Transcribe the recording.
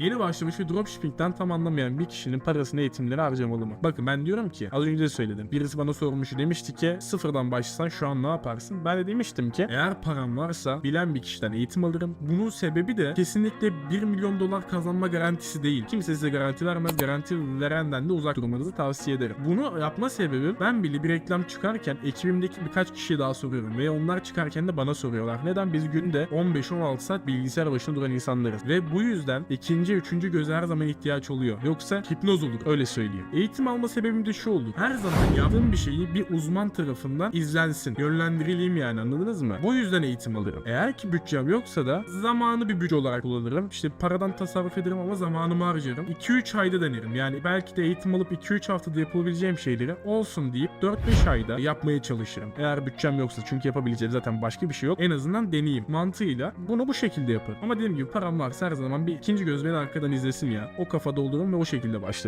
Yeni başlamış ve dropshipping'den tam anlamayan bir kişinin parasını eğitimlere harcamalı mı? Bakın ben diyorum ki az önce de söyledim. Birisi bana sormuş demişti ki sıfırdan başlasan şu an ne yaparsın? Ben de demiştim ki eğer param varsa bilen bir kişiden eğitim alırım. Bunun sebebi de kesinlikle 1 milyon dolar kazanma garantisi değil. Kimse size garanti vermez. Garanti verenden de uzak durmanızı tavsiye ederim. Bunu yapma sebebi ben bile bir reklam çıkarken ekibimdeki birkaç kişiye daha soruyorum ve onlar çıkarken de bana soruyorlar. Neden biz günde 15-16 saat bilgisayar başında duran insanlarız ve bu yüzden ikinci, üçüncü göze her zaman ihtiyaç oluyor. Yoksa hipnoz olur öyle söyleyeyim. Eğitim alma sebebim de şu olur. Her zaman yaptığım bir şeyi bir uzman tarafından izlensin. Yönlendirileyim yani anladınız mı? Bu yüzden eğitim alırım. Eğer ki bütçem yoksa da zamanı bir bütçe olarak kullanırım. İşte paradan tasarruf ederim ama zamanımı harcarım. 2-3 ayda denerim. Yani belki de eğitim alıp 2-3 haftada yapabileceğim şeyleri olsun deyip 4-5 ayda yapmaya çalışırım. Eğer bütçem yoksa çünkü yapabileceğim zaten başka bir şey yok. En azından deneyeyim mantığıyla bunu bu şekilde yaparım. Ama dediğim gibi param varsa her zaman bir ikinci göz beni arkadan izlesin ya. O kafa doldururum ve o şekilde başlarım.